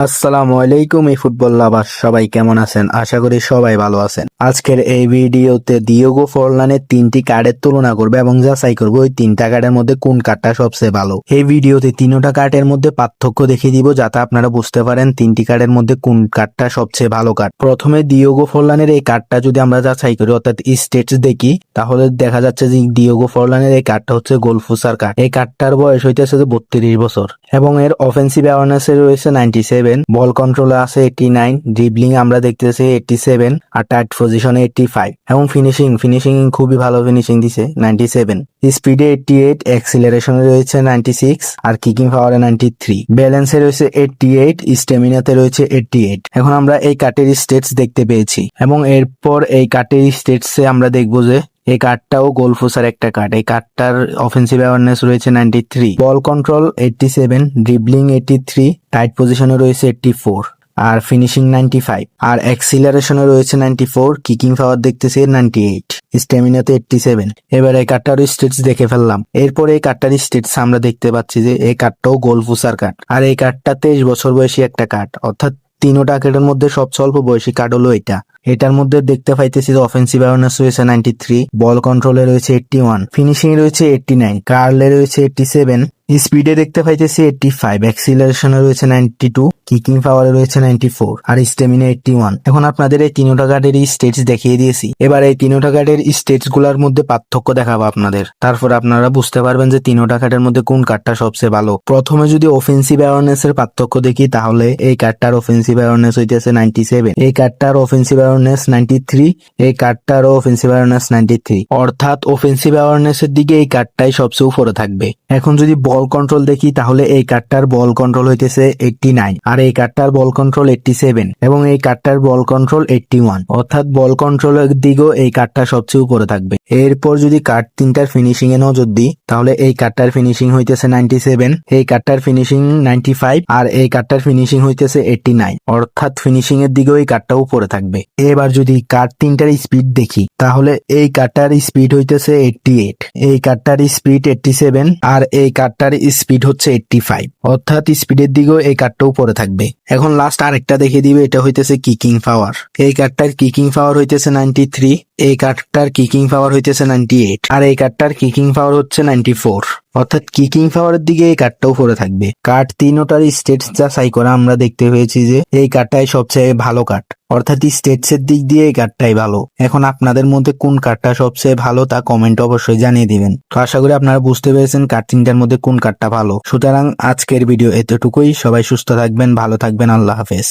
আসসালামু আলাইকুম এই ফুটবল লাভার সবাই কেমন আছেন? আশা করি সবাই ভালো আছেন। আজকের এই ভিডিওতে দিয়োগো ফরলানের তিনটি কার্ডের তুলনা করবে এবং যাচাই করব ওই তিনটা কার্ডের মধ্যে কোন কার্ডটা সবচেয়ে ভালো। এই ভিডিওতে তিনোটা কার্ডের মধ্যে পার্থক্য দেখিয়ে দিব যাতে আপনারা বুঝতে পারেন তিনটি কার্ডের মধ্যে কোন কার্ডটা সবচেয়ে ভালো কার্ড প্রথমে দিয়োগো ফরলানের এই কার্ডটা যদি আমরা যাচাই করি, অর্থাৎ স্টেটস দেখি, তাহলে দেখা যাচ্ছে যে দিয়োগো ফরলানের এই কার্ডটা হচ্ছে গোলফুসার কার্ড এই কার্ডটার বয়স হইতেছে যে বত্রিশ বছর এবং এর অফেন্সিভ অ্যাওয়ারনেস রয়েছে নাইনটি সেভেন বল কন্ট্রোলে আছে এইটি নাইন ড্রিবলিং আমরা দেখতেছি এইটি সেভেন আর টাইট পজিশনে এইটি ফাইভ এবং ফিনিশিং ফিনিশিং খুবই ভালো ফিনিশিং দিছে নাইনটি সেভেন স্পিডে এইটি এইট এক্সিলারেশনে রয়েছে নাইনটি সিক্স আর কিকিং পাওয়ারে নাইনটি থ্রি ব্যালেন্সে রয়েছে এইটটি এইট স্টেমিনাতে রয়েছে এইটটি এইট এখন আমরা এই কাটের স্টেটস দেখতে পেয়েছি এবং এরপর এই কাটের স্টেটসে আমরা দেখব যে এই কার্ডটাও গোলফুসার একটা কার্ড এই কার্ডটার অফেন্সিভ অ্যাওয়ারনেস রয়েছে ninety three ball control eighty seven dribbling eighty three tight পজিশনে রয়েছে এইটটি ফোর আর ফিনিশিং নাইনটি ফাইভ আর অ্যাক্সিলারেশনে রয়েছে নাইনটি ফোর কিকিং পাওয়ার দেখতেছি নাইনটি এইট স্টেমিনাতে এইটটি সেভেন এবার এই কার্ডটার স্টেটস দেখে ফেললাম। এরপর এই কার্ডটার স্টেটস আমরা দেখতে পাচ্ছি যে এই কার্ডটাও গোলফুসার কার্ড আর এই কার্ডটা তেইশ বছর বয়সী একটা কার্ড অর্থাৎ তিনোটা কার্ডের মধ্যে সবচেয়ে অল্প বয়সী কার্ড হলো এটা। এটার মধ্যে দেখতে পাইতেছি যে অফেন্সিভ অ্যাওয়ারনেস রয়েছে নাইনটি থ্রি বল কন্ট্রোলে রয়েছে এইটটি ওয়ান ফিনিশিং রয়েছে এইটটি নাইন কার্লে রয়েছে এইটটি সেভেন স্পিডে দেখতে পাইতেছি এইটটি ফাইভ অ্যাক্সিলারেশনে রয়েছে নাইনটি টু কিকিং পাওয়ারে রয়েছে নাইনটি ফোর আর স্টেমিনা এইটটি ওয়ান এখন আপনাদের এই তিনোটা কার্ডের স্টেটস দেখিয়ে দিয়েছি। এবার এই তিনোটা কার্ডের স্টেটসগুলার মধ্যে পার্থক্য দেখাবো আপনাদের। তারপর আপনারা বুঝতে পারবেন যে তিনোটা কার্ডের মধ্যে কোন কার্ডটা সবচেয়ে ভালো। প্রথমে যদি অফেন্সিভ অ্যাওয়ারনেস এর পার্থক্য দেখি, তাহলে এই কার্ডটার অফেন্সিভ অ্যাওয়ারনেস হইতেছে নাইনটি সেভেন এই কার্ডটার অফেন্সিভ অ্যাওয়ারনেস নাইনটি থ্রি এই কার্ডটারও অফেন্সিভ অ্যাওয়ারনেস নাইনটি থ্রি অর্থাৎ অফেন্সিভ অ্যাওয়ারনেস এর দিকে এই কার্ডটাই সবচেয়ে উপরে থাকবে। এখন যদি বল কন্ট্রোল দেখি, তাহলে এই কার্ডটার বল কন্ট্রোল হইতেছে এইটটি নাইন আর এই কার্ডটার বল কন্ট্রোল এইটটি সেভেন এবং এই কার্ডটার বল কন্ট্রোল এইটটি ওয়ান অর্থাৎ বল কন্ট্রোলের দিকেও এই কার্ডটা সবচেয়ে উপরে থাকবে। এরপর যদি কার্ড তিনটার ফিনিশিং এ নজর দিই, তাহলে এই কার্ডটার ফিনিশিং হইতেছে নাইনটি সেভেন এই কার্ডটার ফিনিশিং নাইনটি ফাইভ আর এই কার্ডটার ফিনিশিং হইতেছে এইটটি নাইন অর্থাৎ ফিনিশিং এর দিকেও এই কার্ডটা উপরে থাকবে। এবার যদি কার্ড তিনটার স্পিড দেখি, তাহলে এই কার্ডটার স্পিড হইতেছে এইটটি এইট এই কার্ডটার স্পিড এইটটি সেভেন আর এই কার্ডটার স্পিড হচ্ছে এইটটি ফাইভ অর্থাৎ স্পিডের দিকেও এই কার্ডটা পরে থাকবে। এখন লাস্ট আরেকটা দেখে দিবে, এটা হইতেছে কিকিং পাওয়ার এই কার্ডটার কিকিং পাওয়ার হইতেছে নাইনটি থ্রি এই কার্ডটার কিকিং পাওয়ার হইতেছে নাইনটি এইট আর এই কার্ডটার কিকিং পাওয়ার হচ্ছে নাইনটি ফোর অর্থাৎ কিকিং পাওয়ারের দিকে এই কার্ডটাও পরে থাকবে। কার্ড তিনোটার স্টেটস যাচাই করা আমরা দেখতে পেয়েছি যে এই কার্ডটাই সবচেয়ে ভালো কার্ড অর্থাৎ স্টেটস এর দিক দিয়ে এই কার্ডটাই ভালো। এখন আপনাদের মধ্যে কোন কার্ডটা সবচেয়ে ভালো তা কমেন্ট অবশ্যই জানিয়ে দিবেন। তো আশা করি আপনারা বুঝতে পেরেছেন কার্ড তিনটার মধ্যে কোন কার্ডটা ভালো। সুতরাং আজকের ভিডিও এতটুকুই। সবাই সুস্থ থাকবেন, ভালো থাকবেন। আল্লাহ হাফেজ।